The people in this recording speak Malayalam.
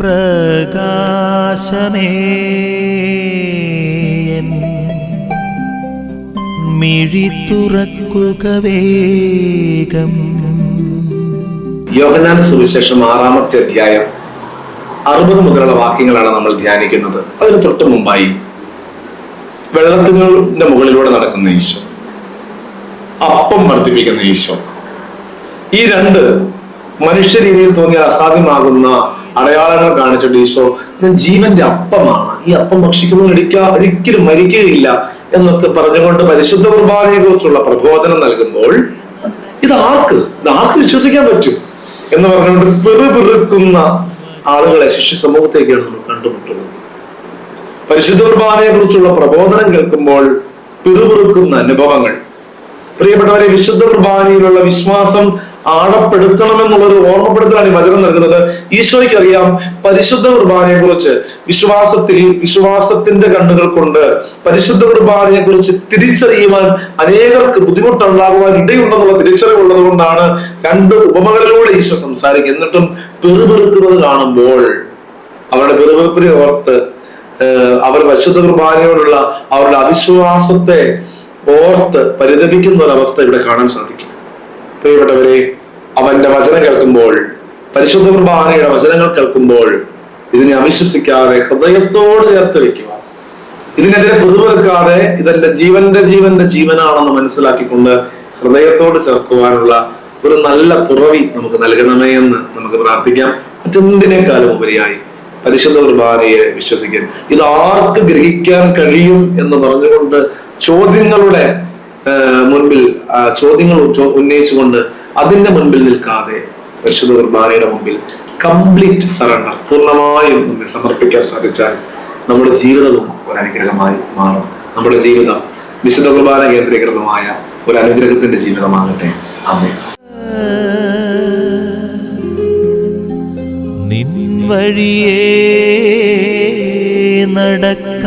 പ്രകാശമേ. മിഴി വേഗം. യോഹനാന സുവിശേഷം ആറാമത്തെ അധ്യായം അറുപത് മുതലുള്ള വാക്യങ്ങളാണ് നമ്മൾ ധ്യാനിക്കുന്നത്. അതിന് തൊട്ട് മുമ്പായി വെള്ളത്തിന്റെ മുകളിലൂടെ നടക്കുന്ന ഈശോ അപ്പം വർദ്ധിപ്പിക്കുന്ന ഈശോ ഈ രണ്ട് മനുഷ്യ രീതിയിൽ തോന്നിയാൽ അസാധ്യമാകുന്ന അടയാളങ്ങൾ കാണിച്ചിട്ട് ഈശോ. ഞാൻ ജീവന്റെ അപ്പമാണ്. ഈ അപ്പം ഭക്ഷിക്കുന്നത് ഒരിക്കാ ഒരിക്കലും മരിക്കുകയില്ല എന്നൊക്കെ പറഞ്ഞുകൊണ്ട് പരിശുദ്ധ കുർബാനയെ കുറിച്ചുള്ള പ്രബോധനം നൽകുമ്പോൾ ഇത് ആർക്ക്? ഇത് ആർക്ക് വിശ്വസിക്കാൻ പറ്റും? എന്ന് പറഞ്ഞുകൊണ്ട് പെറുപിറുക്കുന്ന ആളുകളെ ശിഷ്യ സമൂഹത്തേക്കാണ് നമ്മൾ കണ്ടുമുട്ടുന്നത്. പരിശുദ്ധ കുർബാനയെ കുറിച്ചുള്ള പ്രബോധനം കേൾക്കുമ്പോൾ പിറുപിറുക്കുന്ന അനുഭവങ്ങൾ. പ്രിയപ്പെട്ടവരെ വിശുദ്ധ കുർബാനയിലുള്ള വിശ്വാസം ആഴപ്പെടുത്തണമെന്നുള്ളൊരു ഓർമ്മപ്പെടുത്തലാണ് ഈ വചനം നൽകുന്നത്. ഈശോയ്ക്ക് അറിയാം പരിശുദ്ധ കുർബാനയെ കുറിച്ച് വിശ്വാസത്തിൽ വിശ്വാസത്തിന്റെ കണ്ണുകൾ കൊണ്ട് പരിശുദ്ധ കുർബാനയെ കുറിച്ച് തിരിച്ചറിയുവാൻ അനേകർക്ക് ബുദ്ധിമുട്ടുണ്ടാകുവാൻ ഇടയുണ്ടെന്നുള്ള തിരിച്ചറിവുള്ളത് കൊണ്ടാണ് രണ്ട് ഉപമകളിലൂടെ ഈശോ സംസാരിക്കും എന്നിട്ടും പെറുപെറുക്കുന്നത് കാണുമ്പോൾ അവരുടെ പെറുപെറുപ്പിനെ ഓർത്ത് അവർ പരിശുദ്ധ കുർബാനയോടുള്ള അവരുടെ അവിശ്വാസത്തെ ഓർത്ത് പരിതപിക്കുന്ന ഒരവസ്ഥ ഇവിടെ കാണാൻ സാധിക്കും. പ്രിയപ്പെട്ടവരെ അവന്റെ വചനം കേൾക്കുമ്പോൾ പരിശുദ്ധ കുർബാനയുടെ വചനങ്ങൾ കേൾക്കുമ്പോൾ ഇതിനെ അവിശ്വസിക്കാതെ ഹൃദയത്തോട് ചേർത്ത് വെക്കുക. ഇതിനെതിരെ പൊതുവെക്കാതെ ഇതെന്റെ ജീവന്റെ ജീവന്റെ ജീവനാണെന്ന് മനസ്സിലാക്കിക്കൊണ്ട് ഹൃദയത്തോട് ചേർക്കുവാനുള്ള ഒരു നല്ല തുറവി നമുക്ക് നൽകണമേ എന്ന് നമുക്ക് പ്രാർത്ഥിക്കാം. മറ്റെന്തിനേക്കാളും ഉപരിയായി പരിശുദ്ധ കുർബാനയെ വിശ്വസിക്കാൻ. ഇത് ആർക്ക് ഗ്രഹിക്കാൻ കഴിയും എന്ന് പറഞ്ഞുകൊണ്ട് ചോദ്യങ്ങളുടെ മുൻപിൽ ചോദ്യങ്ങൾ ഉന്നയിച്ചുകൊണ്ട് അതിന്റെ മുൻപിൽ നിൽക്കാതെ പരിശുദ്ധ കുർബാനയുടെ മുമ്പിൽ കംപ്ലീറ്റ് സറണ്ടർ പൂർണമായും നമ്മെ സമർപ്പിക്കാൻ സാധിച്ചാൽ നമ്മുടെ ജീവിതവും ഒരു അനുഗ്രഹമായി മാറും. നമ്മുടെ ജീവിതം വിശുദ്ധ കുർബാന കേന്ദ്രീകൃതമായ ഒരു അനുഗ്രഹത്തിന്റെ ജീവിതമാകട്ടെ. ആമേ നിൻ വഴിയേ നടക്ക